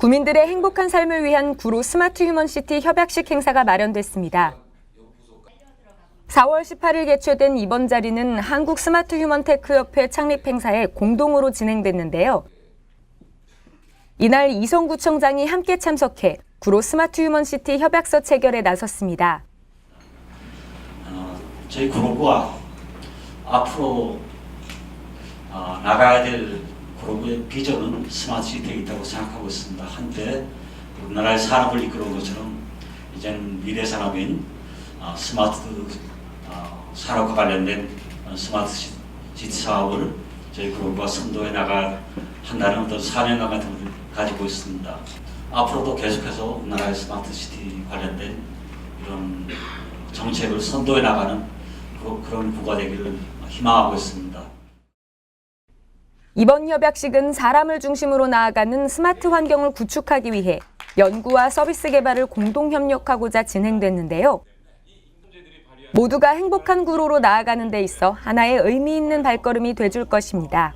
구민들의 행복한 삶을 위한 구로 스마트 휴먼시티 협약식 행사가 마련됐습니다. 4월 18일 개최된 이번 자리는 한국 스마트 휴먼테크 협회 창립 행사에 공동으로 진행됐는데요. 이날 이성구청장이 함께 참석해 구로 스마트 휴먼시티 협약서 체결에 나섰습니다. 어, 저희 그룹과 앞으로 어, 나가야 될 그룹의 비전은 스마트 시티에 있다고 생각하고 있습니다. 한때 우리나라의 산업을 이끌어온 것처럼 이제는 미래 산업인 어, 스마트 어, 산업과 관련된 어, 스마트 시- 시티 사업을 저희 그룹과 선도해 나가 한다는 어떤 사명감 같은 걸 가지고 있습니다. 앞으로도 계속해서 우리나라의 스마트 시티 관련된 이런 정책을 선도해 나가는 그- 그런 구가 되기를 희망하고 있습니다. 이번 협약식은 사람을 중심으로 나아가는 스마트 환경을 구축하기 위해 연구와 서비스 개발을 공동 협력하고자 진행됐는데요. 모두가 행복한 구로로 나아가는 데 있어 하나의 의미 있는 발걸음이 돼줄 것입니다.